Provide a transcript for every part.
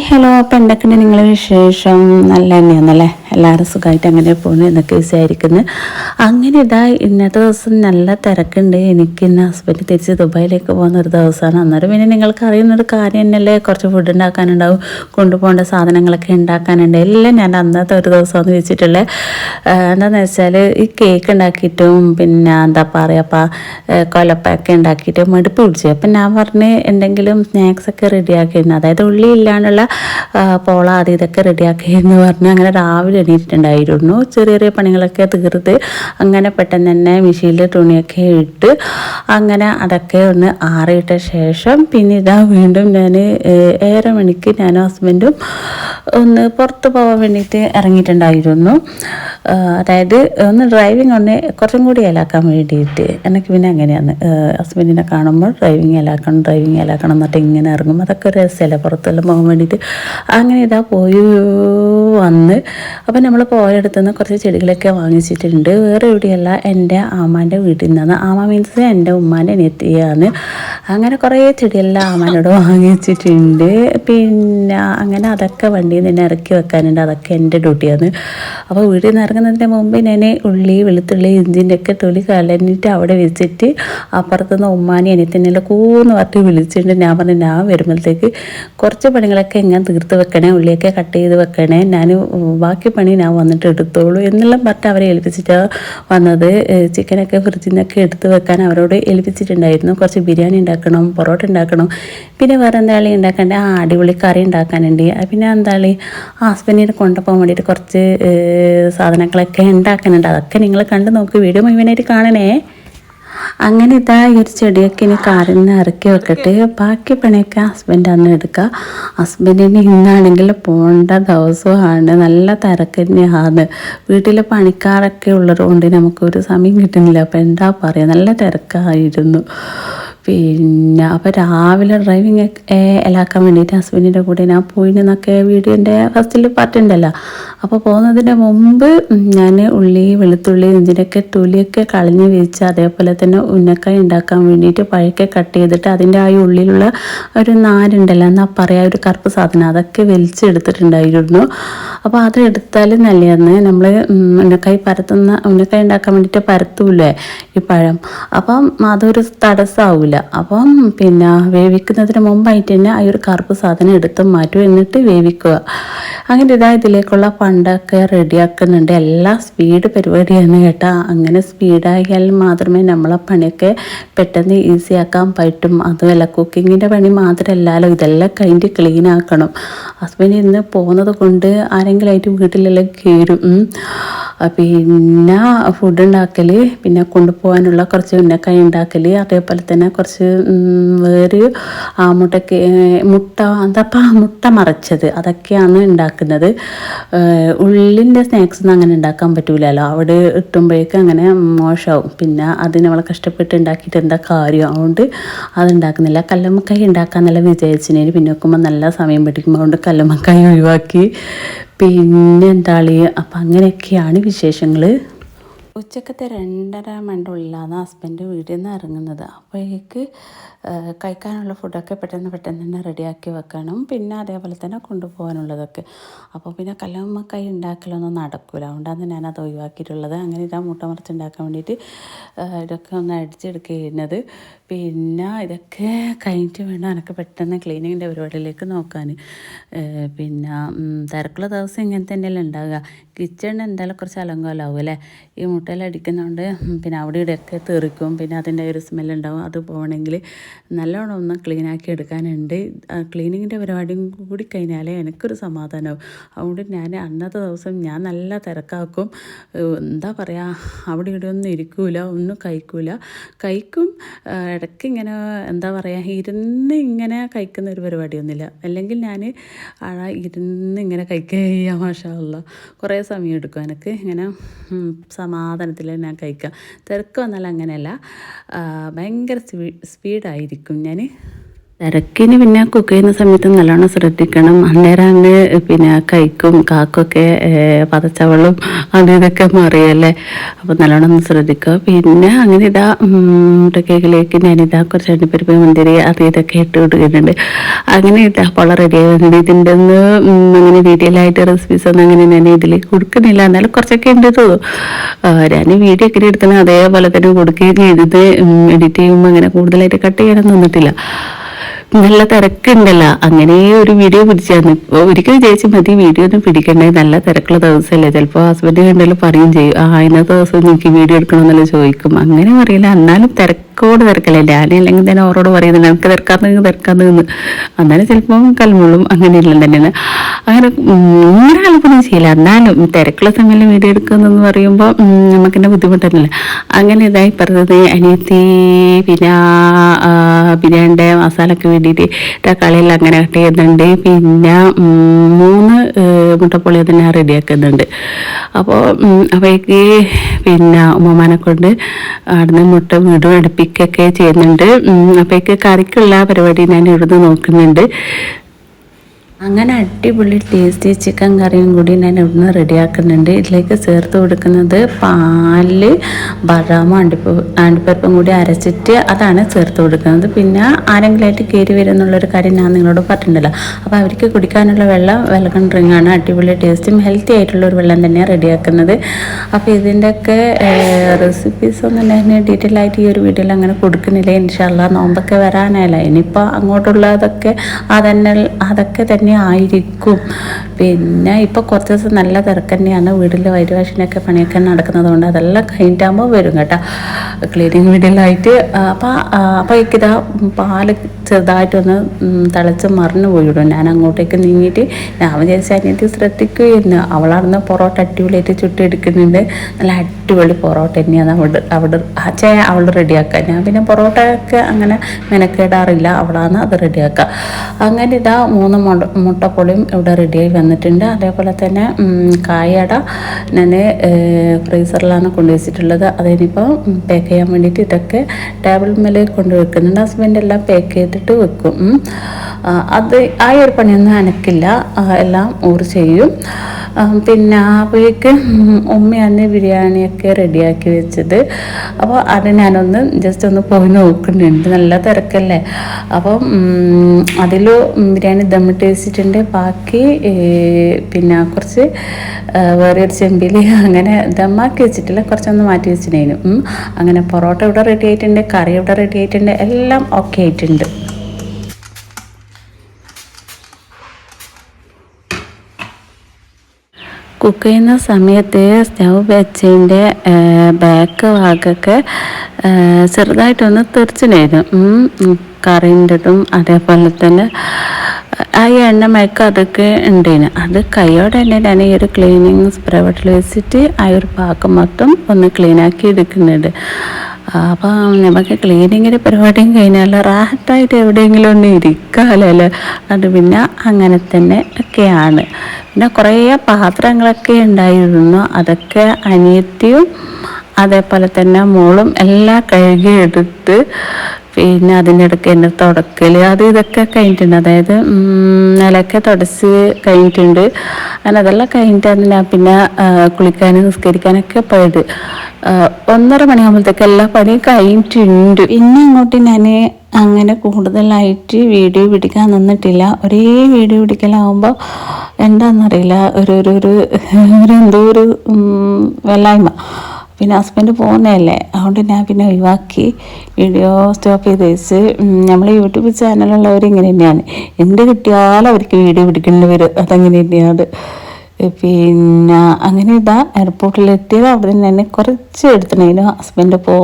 Hi hello അപ്പം എന്തൊക്കെയുണ്ട് നിങ്ങളുടെ വിശേഷം? നല്ല തന്നെയാണല്ലേ? എല്ലാവരും സുഖമായിട്ട് അങ്ങനെ പോകുന്നു എന്നൊക്കെ വിചാരിക്കുന്നു. അങ്ങനെ ഇതാ ഇന്നത്തെ ദിവസം നല്ല തിരക്കുണ്ട്. എനിക്ക് ഇന്ന് ഹസ്ബൻഡ് തിരിച്ച് ദുബായിലേക്ക് പോകുന്ന ഒരു ദിവസമാണ്. അന്നേരം പിന്നെ നിങ്ങൾക്ക് അറിയുന്നൊരു കാര്യം തന്നെയല്ലേ കുറച്ച് ഫുഡ് ഉണ്ടാക്കാനുണ്ടാവും കൊണ്ടുപോകേണ്ട സാധനങ്ങളൊക്കെ ഉണ്ടാക്കാനുണ്ട്. എല്ലാം ഞാൻ അന്നത്തെ ഒരു ദിവസമെന്ന് വെച്ചിട്ടുള്ളത് എന്താണെന്ന് വെച്ചാൽ ഈ കേക്ക് ഉണ്ടാക്കിയിട്ടും പിന്നെ എന്താ പറയുക കൊലപ്പൊക്കെ ഉണ്ടാക്കിയിട്ട് മടുപ്പ് പിടിച്ചു. അപ്പം ഞാൻ പറഞ്ഞ് എന്തെങ്കിലും സ്നാക്സൊക്കെ റെഡിയാക്കിയിരുന്നു അതായത് ഉള്ളി ഇല്ലാണ്ടുള്ള പോള അത് ഇതൊക്കെ റെഡിയാക്കി എന്ന് പറഞ്ഞ് അങ്ങനെ രാവിലെ എണീറ്റിട്ടുണ്ടായിരുന്നു. ചെറിയ ചെറിയ പണികളൊക്കെ തീർത്ത് അങ്ങനെ പെട്ടെന്ന് തന്നെ മെഷീനിൽ തുണിയൊക്കെ ഇട്ട് അങ്ങനെ അതൊക്കെ ഒന്ന് ആറിയിട്ട ശേഷം പിന്നെ ഇതാ വീണ്ടും ഞാൻ ഏറെ മണിക്ക് ഞാനും ഹസ്ബൻഡും ഒന്ന് പുറത്ത് പോകാൻ വേണ്ടിയിട്ട് ഇറങ്ങിയിട്ടുണ്ടായിരുന്നു. അതായത് ഒന്ന് ഡ്രൈവിംഗ് ഒന്ന് കുറച്ചും കൂടി ഇലാക്കാൻ വേണ്ടിയിട്ട്. എനിക്ക് പിന്നെ അങ്ങനെയാണ്. ഹസ്ബൻഡിനെ കാണുമ്പോൾ ഡ്രൈവിംഗ് ഇലാക്കണം ഡ്രൈവിംഗ് ഇലാക്കണം എന്നിട്ട് ഇങ്ങനെ ഇറങ്ങും. അതൊക്കെ ഒരു രസമല്ലേ പുറത്തെല്ലാം പോകാൻ വേണ്ടിയിട്ട്. അങ്ങനെ ഇതാ പോയി വന്ന്. അപ്പം നമ്മൾ പോയടുത്ത് നിന്ന് കുറച്ച് ചെടികളൊക്കെ വാങ്ങിച്ചിട്ടുണ്ട്. വേറെ എവിടെയല്ല എന്റെ ആമാന്റെ വീട്ടിൽ നിന്നാണ്. ആമ മീൻസ് എന്റെ ഉമ്മാന്റെ അനിയത്തിയാണ്. അങ്ങനെ കുറേ ചെടിയെല്ലാം ആമാനോട് വാങ്ങിച്ചിട്ടുണ്ട്. പിന്നെ അങ്ങനെ അതൊക്കെ വണ്ടിയിൽ നിന്ന് ഇറക്കി വെക്കാനുണ്ട്. അതൊക്കെ എന്റെ ഡ്യൂട്ടിയാണ്. അപ്പോൾ വീട്ടിൽ നിന്ന് ഇറങ്ങുന്നതിന് മുമ്പ് ഞാൻ ഉള്ളി വെളുത്തുള്ളി ഇഞ്ചിന്റെ ഒക്കെ തൊലി കളഞ്ഞിട്ട് അവിടെ വെച്ചിട്ട് അപ്പുറത്തുനിന്ന് ഉമ്മാനി അനിയത്തിനെല്ലാം കൂന്ന് പറഞ്ഞിട്ട് വിളിച്ചിട്ടുണ്ട്. ഞാൻ പറഞ്ഞു ഞാൻ വരുമ്പോഴത്തേക്ക് കുറച്ച് പണികളൊക്കെ ഞാൻ തീർത്ത് വെക്കണേ ഉള്ളിയൊക്കെ കട്ട് ചെയ്ത് വെക്കണേ ഞാൻ ബാക്കി പണി ഞാൻ വന്നിട്ട് എടുത്തോളൂ എന്നെല്ലാം പറഞ്ഞിട്ട് അവരെ ഏൽപ്പിച്ചിട്ടാണ് വന്നത്. ചിക്കനൊക്കെ ഫ്രിഡ്ജിൽ നിന്നൊക്കെ എടുത്ത് വെക്കാൻ അവരോട് ഏൽപ്പിച്ചിട്ടുണ്ടായിരുന്നു. കുറച്ച് ബിരിയാണി ഉണ്ടാക്കണം പൊറോട്ട ഉണ്ടാക്കണം പിന്നെ വേറെ എന്താളി ഉണ്ടാക്കണ്ടേ? ആ അടിപൊളി കറി ഉണ്ടാക്കാനുണ്ട്. പിന്നെ എന്താളി ഹസ്ബൻഡിനെ കൊണ്ടുപോകാൻ വേണ്ടിയിട്ട് കുറച്ച് സാധനങ്ങളൊക്കെ ഉണ്ടാക്കാനുണ്ട്. അതൊക്കെ നിങ്ങൾ കണ്ട് നോക്ക്. വീഡിയോ മുഴുവനായിട്ട് കാണണേ. അങ്ങനെ ഇതാ ഈ ഒരു ചെടിയൊക്കെ ഇനി കാറിൽ നിന്ന് ഇറക്കി വെക്കട്ടെ. ബാക്കി പണിയൊക്കെ ഹസ്ബൻഡ് അന്ന് എടുക്കുക. ഹസ്ബൻഡിന് ഇന്നാണെങ്കിൽ പോകേണ്ട ദിവസമാണ്. നല്ല തിരക്ക് തന്നെയാണ്. വീട്ടിലെ പണിക്കാരൊക്കെ ഉള്ളത് കൊണ്ട് നമുക്കൊരു സമയം കിട്ടുന്നില്ല. അപ്പം എന്താ പറയുക നല്ല തിരക്കായിരുന്നു. പിന്നെ അപ്പോൾ രാവിലെ ഡ്രൈവിംഗ് എല്ലാക്കാൻ വേണ്ടിയിട്ട് ഹസ്ബൻഡിന്റെ കൂടെ ഞാൻ പോയിന്നൊക്കെ വീഡിയോന്റെ ഫസ്റ്റിൽ പാട്ടുണ്ടല്ലോ അപ്പോൾ പോകുന്നതിന്റെ മുമ്പ് ഞാൻ ഉള്ളി വെളുത്തുള്ളി ഇഞ്ചിനൊക്കെ തൊലിയൊക്കെ കളഞ്ഞ് വെച്ച് അതേപോലെ തന്നെ ഉന്നക്കായ ഉണ്ടാക്കാൻ വേണ്ടിയിട്ട് പഴക്കെ കട്ട് ചെയ്തിട്ട് അതിന്റെ ആ ഉള്ളിലുള്ള ഒരു നാരുണ്ടല്ലോ എന്നാ പറയാ ഒരു കറുപ്പ് സാധനം അതൊക്കെ വലിച്ചെടുത്തിട്ടുണ്ടായിരുന്നു. അപ്പോൾ അതെടുത്താൽ നല്ലതാണ് നമ്മൾ ഉന്നക്കായ പരത്തുന്ന ഉന്നക്കായ ഉണ്ടാക്കാൻ വേണ്ടിയിട്ട് പരത്തൂലേ ഈ പഴം? അപ്പം അതൊരു തടസ്സമാവില്ല അപ്പം പിന്നെ വേവിക്കുന്നതിന് മുമ്പായിട്ട് തന്നെ ആ ഒരു കറുപ്പ് സാധനം എടുത്ത് മാറ്റും എന്നിട്ട് വേവിക്കുക. അങ്ങനെ ഇതാ ഇതിലേക്കുള്ള പണ്ടൊക്കെ റെഡിയാക്കുന്നുണ്ട്. എല്ലാ സ്പീഡ് പരിപാടിയാണ് കേട്ടോ. അങ്ങനെ സ്പീഡായാൽ മാത്രമേ നമ്മളെ പണിയൊക്കെ പെട്ടെന്ന് ഈസി ആക്കാൻ പറ്റും. അതുമല്ല കുക്കിങ്ങിന്റെ പണി മാത്രമല്ലല്ലോ ഇതെല്ലാം കഴിഞ്ഞ് ക്ലീൻ ആക്കണം. ഹസ്ബൻഡ് ഇന്ന് പോകുന്നത് കൊണ്ട് ആരെങ്കിലും ആയിട്ട് വീട്ടിലെല്ലാം കയറും. പിന്നെ ഫുഡ് ഉണ്ടാക്കൽ പിന്നെ കൊണ്ടുപോകാനുള്ള കുറച്ച് ഉന്നക്കായ ഉണ്ടാക്കൽ അതേപോലെ തന്നെ കുറച്ച് വേറെ ആ മുട്ടക്ക് മുട്ട എന്താപ്പാ മുട്ട മറച്ചത് അതൊക്കെയാണ് ഉണ്ടാക്കുന്നത്. ഉള്ളിന്റെ സ്നാക്സ് ഒന്നും അങ്ങനെ ഉണ്ടാക്കാൻ പറ്റൂലല്ലോ. അവിടെ ഇട്ടുമ്പോഴേക്കും അങ്ങനെ മോശമാവും. പിന്നെ അത് നമ്മൾ കഷ്ടപ്പെട്ട് ഉണ്ടാക്കിയിട്ട് എന്താ കാര്യം? അതുകൊണ്ട് അതുണ്ടാക്കുന്നില്ല. കല്ലമ്മക്കായി ഉണ്ടാക്കാന്നെല്ലാം വിചാരിച്ചിന് പിന്നെ നോക്കുമ്പോൾ നല്ല സമയം പിടിക്കും അതുകൊണ്ട് കല്ലമ്മക്കായി ഒഴിവാക്കി. പിന്നെ എന്താളി അപ്പം അങ്ങനെയൊക്കെയാണ് വിശേഷങ്ങൾ ഉച്ചക്കത്തെ രണ്ടര മണ്ടുള്ളിലാണ് ഹസ്ബൻഡ് വീട്ടിൽ നിന്ന് ഇറങ്ങുന്നത് അപ്പോഴേക്ക് കഴിക്കാനുള്ള ഫുഡൊക്കെ പെട്ടെന്ന് പെട്ടെന്ന് തന്നെ റെഡിയാക്കി വെക്കണം. പിന്നെ അതേപോലെ തന്നെ കൊണ്ടുപോകാനുള്ളതൊക്കെ. അപ്പോൾ പിന്നെ കല്ലമ്മക്കായി ഉണ്ടാക്കലൊന്നും നടക്കില്ല അതുകൊണ്ടാണ് ഞാനത് ഒഴിവാക്കിയിട്ടുള്ളത്. അങ്ങനെ ഇതാ മുട്ട മറിച്ച് ഉണ്ടാക്കാൻ വേണ്ടിയിട്ട് ഇതൊക്കെ ഒന്ന് അടിച്ചെടുക്കുന്നത് പിന്നെ ഇതൊക്കെ കഴിഞ്ഞിട്ട് വേണം എനിക്ക് പെട്ടെന്ന് ക്ലീനിങ്ങിന്റെ പരിപാടിയിലേക്ക് നോക്കാൻ പിന്നെ തിരക്കുള്ള ദിവസം ഇങ്ങനെ തന്നെയല്ലേ ഉണ്ടാവുക. കിച്ചണിന് എന്തായാലും കുറച്ച് അലങ്കോലാവും അല്ലേ? ഈ മുട്ടയിൽ അടിക്കുന്നതുകൊണ്ട് പിന്നെ അവിടെ ഇവിടെയൊക്കെ തെറിക്കും. പിന്നെ അതിന്റെ ഒരു സ്മെല്ലുണ്ടാവും അത് പോകണമെങ്കിൽ നല്ലോണം ഒന്ന് ക്ലീനാക്കി എടുക്കാനുണ്ട്. ക്ലീനിങ്ങിന്റെ പരിപാടിയും കൂടി കഴിഞ്ഞാലേ എനിക്കൊരു സമാധാനമാവും അതുകൊണ്ട് ഞാൻ അന്നത്തെ ദിവസം ഞാൻ നല്ല തിരക്കാക്കും. എന്താ പറയുക അവിടെ ഇവിടെ ഒന്നും ഇരിക്കൂല ഒന്നും കഴിക്കൂല. കഴിക്കും. ഇടയ്ക്ക് ഇങ്ങനെ എന്താ പറയുക ഇരുന്ന് ഇങ്ങനെ കഴിക്കുന്ന ഒരു പരിപാടിയൊന്നുമില്ല. അല്ലെങ്കിൽ ഞാൻ അഴ ഇരുന്ന് ഇങ്ങനെ കഴിക്കുക മാഷാല്ല കുറേ സമയം എടുക്കും എനിക്ക് ഇങ്ങനെ സമാധാനത്തിൽ ഞാൻ കഴിക്കാം തിരക്ക് വന്നാൽ അങ്ങനെയല്ല. ഭയങ്കര സ്പീ സ്പീഡായിരിക്കും ഞാൻ തിരക്കിന് പിന്നെ കുക്ക് ചെയ്യുന്ന സമയത്ത് നല്ലോണം ശ്രദ്ധിക്കണം. അന്നേരം അങ്ങ് പിന്നെ കൈക്കും കാക്കൊക്കെ പതച്ചവളും അത് ഇതൊക്കെ മാറിയല്ലേ? അപ്പോൾ നല്ലോണം ഒന്ന് ശ്രദ്ധിക്കുക. പിന്നെ അങ്ങനെ ഇതാ മുട്ടക്കേക്കിലേക്ക് ഞാനിതാ കുറച്ച് അണ്ടിപ്പരിപ്പ് മുന്തിരി അത് ഇതൊക്കെ ഇട്ട് കൊടുക്കുന്നുണ്ട്. അങ്ങനെ ഇതാ പൊള റെഡി ആവുന്നുണ്ട് ഇതിന്റെ ഒന്ന് അങ്ങനെ ഡീറ്റെയിൽ ആയിട്ട് റെസിപ്പീസ് ഒന്നും അങ്ങനെ ഞാൻ ഇതിലേക്ക് കൊടുക്കുന്നില്ല. എന്നാലും കുറച്ചൊക്കെ ഉണ്ട് തോന്നും ഞാൻ വീഡിയോ ഒക്കെ എടുത്തത് അതേപോലെ തന്നെ കൊടുക്കുകയും ചെയ്തത്. എഡിറ്റ് ചെയ്യുമ്പോൾ അങ്ങനെ കൂടുതലായിട്ട് കട്ട് ചെയ്യാനൊന്നും നിന്നിട്ടില്ല. നല്ല തിരക്കുണ്ടല്ലോ. അങ്ങനെ ഒരു വീഡിയോ പിടിച്ചാന്ന് ഒരിക്കൽ വിചാരിച്ചു മതി വീഡിയോ ഒന്നും പിടിക്കണ്ടേ. നല്ല തിരക്കുള്ള ദിവസമല്ലേ. ചിലപ്പോൾ ഹസ്ബൻഡ് കണ്ടാലും പറയും ചെയ്യും. ആ ഇന്നത്തെ ദിവസം എനിക്ക് വീഡിയോ എടുക്കണമെന്നല്ല ചോദിക്കും. അങ്ങനെ പറയില്ല. എന്നാലും തിരക്ക് തിരക്കോട് തിരക്കല്ലേ ഞാൻ അല്ലെങ്കിൽ തന്നെ അവരോട് പറയുന്നത് എനിക്ക് തിരക്കാന്ന് തിരക്കാന്ന് നിന്ന് അന്നാലും ചിലപ്പം കൽമുള്ളും അങ്ങനെ ഇല്ല തന്നെ അങ്ങനെ ഇങ്ങനെ കലപ്പൊന്നും ചെയ്യില്ല. എന്നാലും തിരക്കുള്ള സമയം വീഡിയോ എടുക്കുന്നതെന്ന് പറയുമ്പോൾ നമുക്കെന്നെ ബുദ്ധിമുട്ടല്ലേ അങ്ങനെ ഇതായി പറഞ്ഞത് അനിയത്തി പിന്നെ ബിരിയാണിന്റെ മസാലയ്ക്ക് വേണ്ടിയിട്ട് തക്കാളിയെല്ലാം അങ്ങനെ കട്ട് ചെയ്യുന്നുണ്ട് പിന്നെ മൂന്ന് മുട്ടപ്പൊളി തന്നെ റെഡിയാക്കുന്നുണ്ട്. അപ്പോൾ അപ്പോഴേക്ക് പിന്നെ ഉമ്മമാനെ കൊണ്ട് അവിടുന്ന് മുട്ട വീടും അടുപ്പിക്കും. കഴിക്കുകയൊക്കെ ചെയ്യുന്നുണ്ട്. അപ്പോഴേക്ക് കറിക്കുള്ള പരിപാടി ഞാൻ ഇവിടുന്ന് നോക്കുന്നുണ്ട്. അങ്ങനെ അടിപൊളി ടേസ്റ്റി ചിക്കൻ കറിയും കൂടി ഞാൻ ഇവിടുന്ന് റെഡിയാക്കുന്നുണ്ട് ഇതിലേക്ക് ചേർത്ത് കൊടുക്കുന്നത് പാൽ ബദാമോ അണ്ടിപ്പ അണ്ടിപ്പരിപ്പും കൂടി അരച്ചിട്ട് അതാണ് ചേർത്ത് കൊടുക്കുന്നത്. പിന്നെ ആരെങ്കിലായിട്ട് കയറി വരുന്നുള്ളൊരു കാര്യം ഞാൻ നിങ്ങളോട് പറഞ്ഞിട്ടുണ്ടല്ലോ അപ്പോൾ അവർക്ക് കുടിക്കാനുള്ള വെള്ളം വെൽക്കം ഡ്രിങ്ക് ആണ്. അടിപൊളി ടേസ്റ്റും ഹെൽത്തി ആയിട്ടുള്ള ഒരു വെള്ളം തന്നെയാണ് റെഡിയാക്കുന്നത് അപ്പോൾ ഇതിന്റെയൊക്കെ റെസിപ്പീസ് ഒന്നും ഞാൻ ഡീറ്റെയിൽ ആയിട്ട് ഈ ഒരു വീഡിയോയിൽ അങ്ങനെ കൊടുക്കുന്നില്ല. ഇൻഷാല്ല നോമ്പൊക്കെ വരാനല്ല ഇനിയിപ്പോൾ അങ്ങോട്ടുള്ളതൊക്കെ അതന്നെ അതൊക്കെ തന്നെ തന്നെ ആയിരിക്കും. പിന്നെ ഇപ്പോൾ കുറച്ച് ദിവസം നല്ല തിരക്ക് തന്നെയാണ്. വീട്ടിൽ വൈദ്യവാഷിനൊക്കെ പണിയൊക്കെ നടക്കുന്നത് കൊണ്ട് അതെല്ലാം കഴിഞ്ഞിട്ടാകുമ്പോൾ വരും കേട്ടോ. ക്ലീനിങ് വീഡിയോയിലായിട്ട് അപ്പോൾ അപ്പോൾ എനിക്കിതാ പാൽ ചെറുതായിട്ടൊന്ന് തിളച്ച് മറിഞ്ഞു പോയിടും. ഞാൻ അങ്ങോട്ടേക്ക് നീങ്ങിയിട്ട് ഞാൻ വിചാരിച്ച അനിയത്തി ശ്രദ്ധിക്കുകയെന്ന്. അവളാണെന്ന് പൊറോട്ട അടിപൊളിയായിട്ട് ചുട്ടെടുക്കുന്നുണ്ട്. നല്ല അടിപൊളി പൊറോട്ട തന്നെയാണ് അവിടെ അവിടെ ചേ അവൾ റെഡിയാക്കുക ഞാൻ പിന്നെ പൊറോട്ട ഒക്കെ അങ്ങനെ മെനക്കേടാറില്ല. അവളാണ് അത് റെഡിയാക്കുക. അങ്ങനെ ഇതാ മൂന്ന് മുട്ടപ്പൊളിയും ഇവിടെ റെഡിയായി വന്നിട്ടുണ്ട്. അതേപോലെ തന്നെ കായട ഞാൻ ഫ്രീസറിലാണ് കൊണ്ടുവച്ചിട്ടുള്ളത്. അതിനിപ്പോൾ പാക്ക് ചെയ്യാൻ വേണ്ടിയിട്ട് ഇതൊക്കെ ടേബിൾ മേലെ കൊണ്ട് വെക്കുന്നുണ്ട്. ഹസ്ബൻഡ് എല്ലാം പാക്ക് ചെയ്തിട്ട് വെക്കും. അത് ആ ഒരു പണിയൊന്നും അനക്കില്ല. എല്ലാം ഊർ ചെയ്യും. പിന്നെ അപ്പോഴേക്ക് ഉമ്മയാണ് ബിരിയാണിയൊക്കെ റെഡിയാക്കി വെച്ചത്. അപ്പോൾ അത് ഞാനൊന്ന് ജസ്റ്റ് ഒന്ന് പോയി നോക്കുന്നുണ്ട്. നല്ല തിരക്കല്ലേ? അപ്പം അതിൽ ബിരിയാണി ദമ്മിട്ട് വെച്ചിട്ടുണ്ട് ബാക്കി പിന്നെ കുറച്ച് വേറെ ഒരു ചെമ്പിൽ അങ്ങനെ ദമ്മാക്കി വെച്ചിട്ടില്ല. കുറച്ചൊന്ന് മാറ്റി വെച്ചിട്ടുണ്ടായിരുന്നു. അങ്ങനെ പൊറോട്ട ഇവിടെ റെഡി ആയിട്ടുണ്ട് കറി ഇവിടെ റെഡി ആയിട്ടുണ്ട് എല്ലാം ഓക്കെ ആയിട്ടുണ്ട്. കുക്ക് ചെയ്യുന്ന സമയത്ത് സ്റ്റൗ വെച്ചതിന്റെ ബാക്ക് ഭാഗമൊക്കെ ചെറുതായിട്ടൊന്ന് തെറിച്ചിനായിരുന്നു കറിന്റെതും അതേപോലെ തന്നെ ആ എണ്ണമയക്കം അതൊക്കെ ഉണ്ടേന് അത് കൈയോടെ തന്നെ ഞാൻ ഈ ഒരു ക്ലീനിങ് സ്പ്രേ വെച്ചിട്ട് ആ ഒരു പാകം മൊത്തം ഒന്ന് ക്ലീനാക്കി എടുക്കുന്നുണ്ട്. അപ്പം നമുക്ക് ക്ലീനിങ്ങിന്റെ പരിപാടിയും കഴിഞ്ഞാൽ റാഹത്തായിട്ട് എവിടെയെങ്കിലും ഒന്ന് ഇരിക്കാമല്ലോ അത് പിന്നെ അങ്ങനെ തന്നെ ഒക്കെയാണ്. പിന്നെ കുറേ പാത്രങ്ങളൊക്കെ ഉണ്ടായിരുന്നു. അതൊക്കെ അനിയത്തിയും അതേപോലെ തന്നെ മോളും എല്ലാം കഴുകിയെടുത്ത് പിന്നെ അതിന്റെ ഇടയ്ക്ക് തന്നെ തുടക്കൽ അത് ഇതൊക്കെ കഴിഞ്ഞിട്ടുണ്ട്. അതായത് നിലക്കെ തുടച്ച് കഴിഞ്ഞിട്ടുണ്ട്. അങ്ങനെ അതെല്ലാം കഴിഞ്ഞിട്ടാണ് ഞാൻ പിന്നെ കുളിക്കാനും നിസ്കരിക്കാനൊക്കെ പോയത്. ഒന്നര മണിയാകുമ്പോഴത്തേക്ക് എല്ലാ പണിയും കഴിഞ്ഞിട്ടുണ്ട്. ഇനി ഇങ്ങോട്ട് ഞാൻ അങ്ങനെ കൂടുതലായിട്ട് വീഡിയോ പിടിക്കാൻ നിന്നിട്ടില്ല. ഒരേ വീഡിയോ പിടിക്കലാവുമ്പോൾ എന്താണെന്നറിയില്ല ഒരു ഒരു ഒരു എന്തോ ഒരു വല്ലായ്മ. പിന്നെ ഹസ്ബൻഡ് പോകുന്നതല്ലേ? അതുകൊണ്ട് ഞാൻ പിന്നെ ഒഴിവാക്കി വീഡിയോ സ്റ്റോപ്പ് ചെയ്ത് വെച്ച്. നമ്മൾ യൂട്യൂബ് ചാനലുള്ളവർ ഇങ്ങനെ തന്നെയാണ്. എന്ത് കിട്ടിയാലും അവർക്ക് വീഡിയോ പിടിക്കേണ്ടി വരും. അതങ്ങനെ തന്നെയാണ്. പിന്നെ അങ്ങനെ ഇതാ എയർപോർട്ടിലെത്തിയത് അവിടെ നിന്ന് തന്നെ കുറച്ച് എടുത്തിട്ടുണ്ടായിരുന്നു ഹസ്ബൻഡ് പോ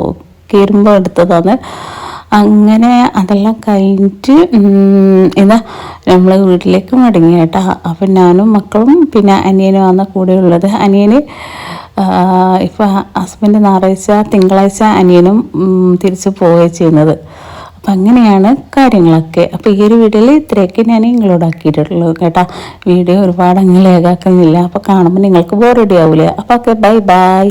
കയറുമ്പോൾ എടുത്തതാണ്. അങ്ങനെ അതെല്ലാം കഴിഞ്ഞിട്ട് ഇതാ നമ്മൾ വീട്ടിലേക്ക് മടങ്ങി കേട്ടോ അപ്പം ഞാനും മക്കളും പിന്നെ അനിയനും ആണ് കൂടെയുള്ളത് അനിയന് ഇപ്പോൾ ഹസ്ബൻഡ് ഞായറാഴ്ച തിങ്കളാഴ്ച അനിയനും തിരിച്ചു പോവുകയാണ് ചെയ്യുന്നത്. അപ്പം അങ്ങനെയാണ് കാര്യങ്ങളൊക്കെ. അപ്പോൾ ഈ ഒരു വീഡിയോയിൽ ഇത്രയൊക്കെ ഞാൻ ഇങ്ങളോടാക്കിയിട്ടുള്ളൂ കേട്ടോ. വീഡിയോ ഒരുപാട് അങ്ങനെ ലേഖാക്കുന്നില്ല അപ്പോൾ കാണുമ്പോൾ നിങ്ങൾക്ക് ബോറടി ആവില്ല അപ്പോൾ ഓക്കെ ബൈ ബൈ